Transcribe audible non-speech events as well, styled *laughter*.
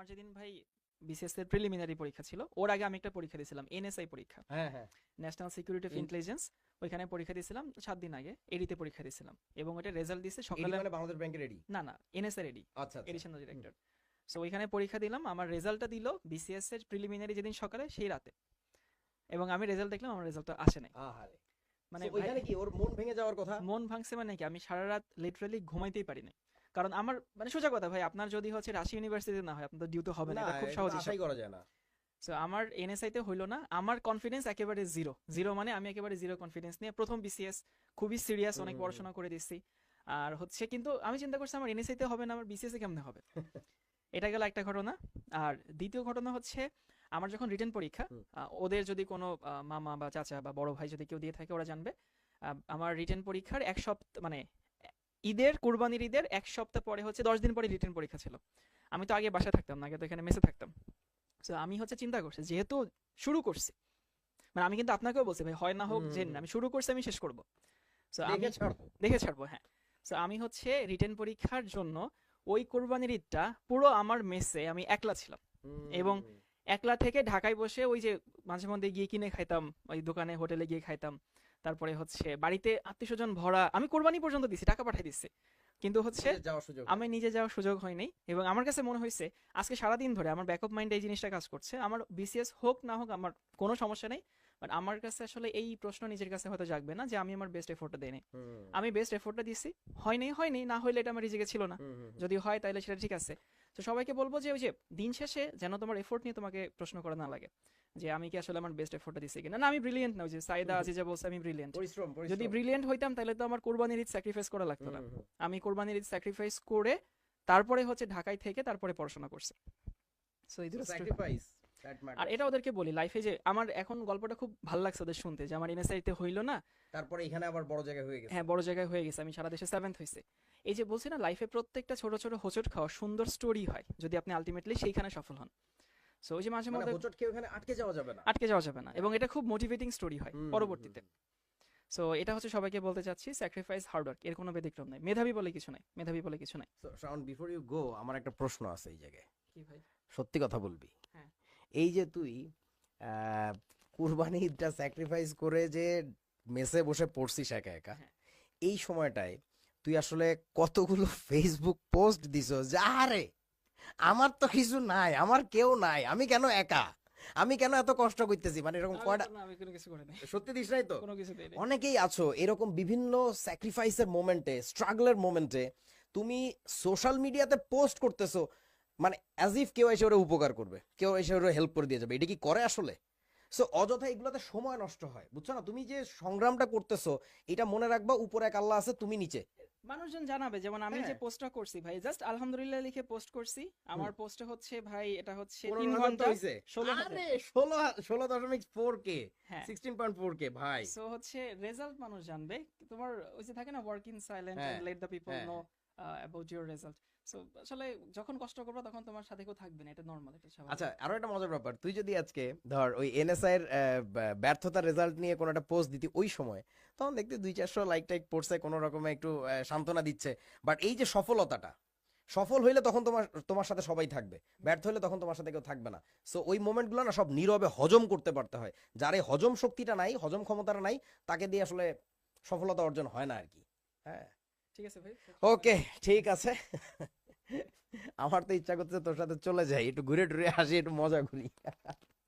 আমার যেদিন ভাই বিসিএস এর প্রিলিমিনারি পরীক্ষা ছিল ওর আগে আমি একটা পরীক্ষা দিয়েছিলাম এনএসআই পরীক্ষা। হ্যাঁ হ্যাঁ। ন্যাশনাল সিকিউরিটি অফ ইন্টেলিজেন্স ওইখানে পরীক্ষা দিয়েছিলাম সাত দিন আগে এডিতে পরীক্ষা দিয়েছিলাম। এবং ওটা রেজাল্ট দিয়েছে সকালে মানে বাংলাদেশ ব্যাংকের এডি না না এনএসআর এডি আচ্ছা এডিশনাল ডিরেক্টর সো ওইখানে পরীক্ষা দিলাম আমার রেজাল্টটা দিল বিসিএস এর প্রিলিমিনারি যেদিন সকালে সেই রাতে। এবং আমি রেজাল্ট দেখলাম আমার রেজাল্টটা আসে নাই। আহারে। মানে ওইখানে কি ওর মন ভেঙে যাওয়ার কথা? মন ভাঙছে মানে কি? আমি সারা রাত লিটারালি ঘুমাইতেই পারি নাই। কারণ আমার মানে সোজা কথা ভাই আপনার যদি হচ্ছে রাশি ইউনিভার্সিটি না হয় আপনার ডিউটি হবে না এটা খুব সহজ আশাই করা যায় না। সো আমার এনএসআই তে হইল না আমার কনফিডেন্স একেবারে জিরো জিরো মানে আমি একেবারে জিরো কনফিডেন্স নিয়ে প্রথম বিসিএস খুবই সিরিয়াস অনেক পড়াশোনা করে দিচ্ছি। আর হচ্ছে কিন্তু আমি চিন্তা করছি আমার এনএসআই তে হবে না আমার বিসিএস এ কেমনে হবে? *laughs* এটা গেল একটা ঘটনা। আর দ্বিতীয় ঘটনা হচ্ছে আমার যখন রিটেন পরীক্ষা ওদের যদি কোনো মামা বা চাচা বা বড় ভাই যদি কেউ দিয়ে থাকে ওরা জানবে। আমার রিটেন পরীক্ষার এক সপ্তাহ মানে ঈদের কুরবানির ঈদের এক সপ্তাহ পরে হচ্ছে দশ দিন পরে রিটেন পরীক্ষা ছিল। আমি তো আগে বাসায় থাকতাম না আগে তো এখানে মেসে থাকতাম। তো আমি হচ্ছে চিন্তা করছি যেহেতু শুরু করছি মানে আমি কিন্তু আপনাকেও বলছি ভাই হয় না হোক যে আমি শুরু করছি আমি শেষ করব। তো আমি দেখে ছাড়বো। হ্যাঁ। তো আমি হচ্ছে রিটেন পরীক্ষার জন্য ওই কোরবানির ঈদটা পুরো আমার মেসে আমি একলা ছিলাম। এবং একলা থেকে ঢাকায় বসে ওই যে মাঝে মধ্যে গিয়ে কিনে খাইতাম ওই দোকানে হোটেলে গিয়ে খাইতাম। তারপরে হচ্ছে বাড়িতে আত্মীয় স্বজন ভরা আমি কোরবানি পর্যন্ত দিছি টাকা পাঠিয়ে দিচ্ছি কিন্তু হচ্ছে আমি নিজে যাওয়ার সুযোগ হয়নি এবং আমার কাছে মনে হয়েছে আজকে সারাদিন ধরে আমার ব্যাকআপ মাইন্ডে এই জিনিসটা কাজ করছে। আমার বিসিএস হোক না হোক আমার কোনো সমস্যা নেই বাট আমার কাছে আসলে এই প্রশ্ন নিজের কাছে হয়তো জাগবে না যে আমি আমার বেস্ট এফোর্টটা হুম, আমি বেস্ট এফোর্টটা দিছি হয়নি হয়নি না হইলে এটা আমার রিজিকে ছিল না। যদি হয় তাহলে সেটা ঠিক আছে। তো সবাইকে বলব যে ওই যে দিন শেষে যেন তোমার এফোর্ট নিয়ে তোমাকে প্রশ্ন করা না লাগে। যে আমি কি আসলে আমার বেস্ট এফোর্টটা দিছি কিনা? না আমি ব্রিলিয়েন্ট না যে সাইদা। আজিজা বলছে আমি ব্রিলিয়েন্ট যদি ব্রিলিয়েন্ট হইতাম তাহলে তো আমার কোরবানির ঈদ স্যাক্রিফাইস করা লাগতো না। আমি কোরবানির ঈদ স্যাক্রিফাইস করে তারপরে হচ্ছে ঢাকায় থেকে তারপরে পড়াশোনা করছি। সো এই that আর. এটা ওদেরকে বলি লাইফে যে আমার এখন গল্পটা খুব ভালো লাগছে ওদের শুনতে যে আমার এনএসআই তে হইল না তারপরে এখানে আবার বড় জায়গায় হয়ে গেছে। হ্যাঁ বড় জায়গায় হয়ে গেছে আমি সারা দেশে সেভেন্থ হয়েছে এই যে বলছি না লাইফে প্রত্যেকটা ছোট ছোট হোঁচট খাওয়া সুন্দর স্টোরি হয় যদি আপনি আলটিমেটলি সেইখানে সফল হন। সো ওই যে মাঝে মানে মধ্যে হোঁচট কেউ এখানে আটকে যাওয়া যাবে না। আটকে যাওয়া যাবে না এবং এটা খুব মোটিভেটিং স্টোরি হয় পরবর্তীতে। সো এটা হচ্ছে সবাইকে বলতে চাচ্ছি স্যাক্রিফাইস হার্ড ওয়ার্ক এর কোনো ব্যতিক্রম নাই। মেধাবী বলে কিছু নাই মেধাবী বলে কিছু নাই। So, Shaon before you go আমার একটা প্রশ্ন আছে এই জায়গায়। কি ভাই? সত্যি কথা বলবি? হ্যাঁ। এই যে তুই আহ, কুরবানি ঈদটা স্যাক্রিফাইস করে যে মেসে বসে পড়ছিস একা একা হ্যাঁ। এই সময়টায় তুই আসলে কতগুলো ফেসবুক পোস্ট দিছ যা আরে আমার তো কিছু নাই আমার কেউ নাই আমি কেন একা? আমি কেন এত কষ্ট করতেছি? মানে এরকম কয়টা আমি কোনো কিছু করে নাই সত্যি দিস নাই তো? কোনো কিছু দেই অনেকেই আছো এরকম বিভিন্ন স্যাক্রিফাইসের মোমেন্টে স্ট্রাগলের মোমেন্টে তুমি সোশ্যাল মিডিয়াতে পোস্ট করতেছো মানে অ্যাজ ইফ কেউ এসে ওরা উপকার করবে কেউ এসে ওরা হেল্প করে দিয়ে যাবে এটা কি করে আসলে? সো অযথা এগুলোতে সময় নষ্ট হয় বুঝছ না? তুমি যে সংগ্রামটা করতেছো এটা মনে রাখবা উপরে এক আল্লাহ আছে তুমি নিচে। মানুষজন জানাবে যেমন আমি যে হ্যাঁ। পোস্টটা করছি ভাই জাস্ট আলহামদুলিল্লাহ লিখে পোস্ট করছি। আমার পোস্টে হচ্ছে ভাই এটা হচ্ছে পনেরো তিন ঘণ্টা হইছে। ষোলো হাজার। আরে ষোলো ষোলো দশমিক ফোর কে হ্যাঁ। সিক্সটিন পয়েন্ট ফোর কে ভাই। সো হচ্ছে রেজাল্ট মানুষ জানবে। তোমার ওই যে থাকে না work in silent let the people know about your result so আসলে যখন কষ্ট করবে তখন তোমার সাথে কেউ থাকবে না, এটা নর্মাল এটা স্বাভাবিক। আচ্ছা আরও একটা মজার ব্যাপার। তুই যদি আজকে ধর ওই এনএসআই এর ব্যর্থতার রেজাল্ট নিয়ে কোনো একটা পোস্ট দিতি ওই সময়, তখন দেখতে দুই চারশো লাইক টাইক পড়ছে কোনো রকমে একটু সান্ত্বনা দিচ্ছে। বাট এই যে সফলতাটা, সফল হইলে তখন তোমার তোমার সাথে সবাই থাকবে। ব্যর্থ হলে তখন তোমার সাথে কেউ থাকবে না। সো ওই মোমেন্টগুলো না সব নীরবে হজম করতে পারতে হয়। যার এই হজম শক্তিটা নাই, হজম ক্ষমতাটা নাই, তাকে দিয়ে আসলে সফলতা অর্জন হয় না আর কি। হ্যাঁ? ওকে, ঠিক আছে। আমার তো ইচ্ছা করছে তোর সাথে চলে যাই, একটু ঘুরে টুরে আসি, একটু মজা করি।